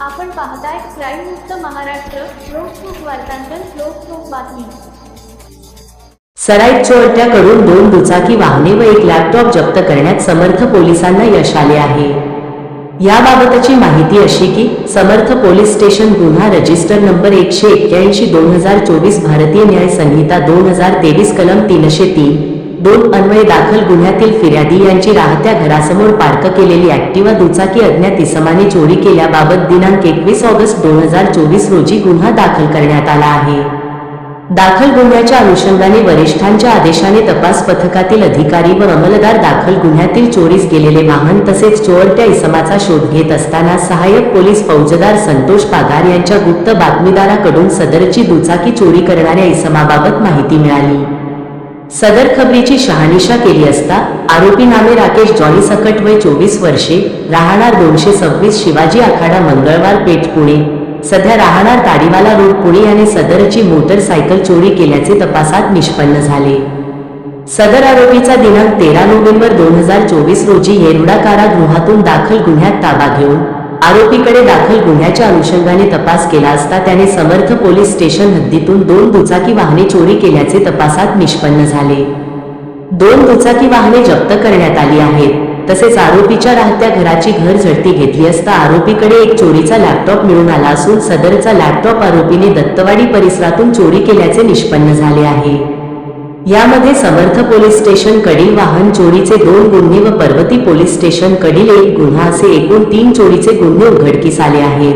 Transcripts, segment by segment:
आपण पाहताय क्राईम मुक्त महाराष्ट्र लोकसुख वार्तांकन लोकसुख बातमी. सराईत चोरट्याकडून दोन दुचाकी वाहने व एक लॅपटॉप जप्त करण्यात समर्थ पोलिसांना यश आले आहे. याबाबतची माहिती अशी की समर्थ पोलीस स्टेशन गुन्हा रजिस्टर नंबर एकशे एक्क्याऐंशी दोन हजार चोवीस भारतीय न्याय संहिता दोन हजार तेवीस कलम तीनशे तीन दोन अन्वय दाखल गुन्ह्यातील फिर्यादी यांची राहत्या घरासमोर पार्क केलेली ऍक्टिवा दुचाकी अज्ञात इसमाने चोरी केल्याबाबत दिनांक एकवीस ऑगस्ट दोन हजार चोवीस रोजी गुन्हा दाखल करण्यात आला आहे. दाखल गुन्ह्याच्या अनुषंगाने वरिष्ठांच्या आदेशाने तपास पथकातील अधिकारी व अंमलदार दाखल गुन्ह्यातील चोरीस गेलेले वाहन तसेच चोरट्या इसमाचा शोध घेत असताना सहाय्यक पोलीस फौजदार संतोष पागार यांच्या गुप्त बातमीदाराकडून सदरची दुचाकी चोरी करणाऱ्या इसमाबाबत माहिती मिळाली. सदर खबरीची शहानिशा केली असता आरोपी नामे राकेश जॉनी सकट वय चोवीस वर्षे राहणार दोनशे सव्वीस शिवाजी आखाडा मंगळवार पेठ पुणे. सध्या राहणार ताडीवाला रोड पुणे याने सदरची मोटरसायकल चोरी केल्याचे तपासात निष्पन्न झाले. सदर आरोपीचा दिनांक तेरा नोव्हेंबर दोन हजार चोवीस रोजी येरुडा कारागृहातून दाखल गुन्ह्यात ताबा घेऊन आरोपीकडे दाखल गुन्ह्याच्या अनुषंगाने तपास केला असता त्याने समर्थ पोलीस स्टेशन हद्दीतून दोन दुचाकी वाहने चोरी केल्याचे तपासात निष्पन्न झाले. दोन दुचाकी वाहने जप्त करण्यात आली आहेत. तसेच आरोपीच्या राहत्या घराची घर झडती घेतली असता आरोपीकडे एक चोरीचा लॅपटॉप मिळून आला असून सदरचा लॅपटॉप आरोपीने दत्तवाडी परिसरातून चोरी केल्याचे निष्पन्न झाले आहे. यामध्ये समर्थ पोलीस स्टेशन कडील वाहन चोरीचे दोन गुन्हे व पर्वती पोलीस स्टेशन कडील एक गुन्हा असे एकूण तीन चोरीचे गुन्हे उघडकीस आले आहेत.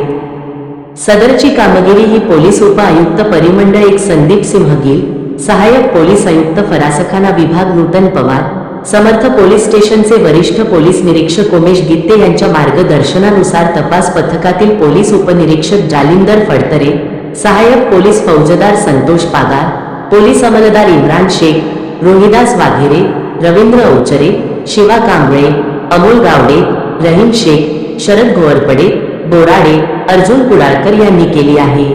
सदरची कामगिरी ही पोलीस उपआयुक्त परिमंडळ एक संदीप सिंह गिल सहाय्यक पोलीस आयुक्त फरासखाना विभाग नूतन पवार समर्थ पोलीस स्टेशनचे वरिष्ठ पोलीस निरीक्षक उमेश गित्ते यांच्या मार्गदर्शनानुसार तपास पथकातील पोलीस उपनिरीक्षक जालिंदर फडतरे सहाय्यक पोलीस फौजदार संतोष पागार पोलीस अमलदार इम्रान शेख रोहिदास वाघेरे रवींद्र औचरे शिवा कांबळे अमोल गावडे रहीम शेख शरद घोवरपडे बोराडे अर्जुन कुडाळकर यांनी केली आहे.